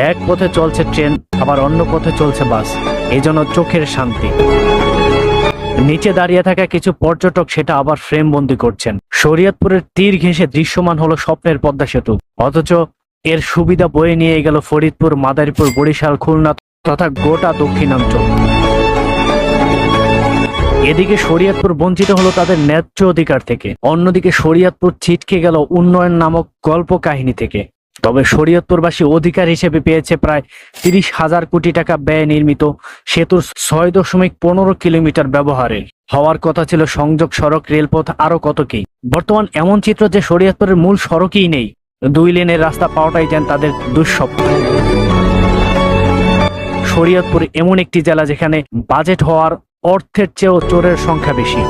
এক পথে চলছে ট্রেন, আবার অন্য পথে চলছে বাস। এই জন্য চোখের শান্তি। নিচে দাঁড়িয়ে থাকা কিছু পর্যটক সেটা আবার ফ্রেম বন্দি করছেন। শরীয়তপুরের তীর ঘেঁষে দৃশ্যমান হলো স্বপ্নের পদ্মা সেতু। অথচ এর সুবিধা বয়ে নিয়ে গেল ফরিদপুর, মাদারীপুর, বরিশাল, খুলনা তথা গোটা দক্ষিণাঞ্চল। এদিকে শরীয়তপুর বঞ্চিত হলো তাদের ন্যায্য অধিকার থেকে। অন্যদিকে শরীয়তপুর ছিটকে গেল উন্নয়ন নামক গল্প কাহিনী থেকে। তবে শরীয়তপুরবাসী অধিকার হিসেবে পেয়েছে প্রায় তিরিশ হাজার কোটি টাকা ব্যয় নির্মিত সেতুর ছয় দশমিক পনেরো কিলোমিটার ব্যবহারের হওয়ার কথা ছিল সংযোগ সড়ক, রেলপথ আরও কত কি। বর্তমান এমন চিত্র যে শরীয়তপুরের মূল সড়কই নেই। দুই লেনের রাস্তা পাওয়াটাই যেন তাদের দুঃস্বপ্ন। শরীয়তপুর এমন একটি জেলা যেখানে বাজেট হওয়ার অর্থের চেয়েও চোরের সংখ্যা বেশি।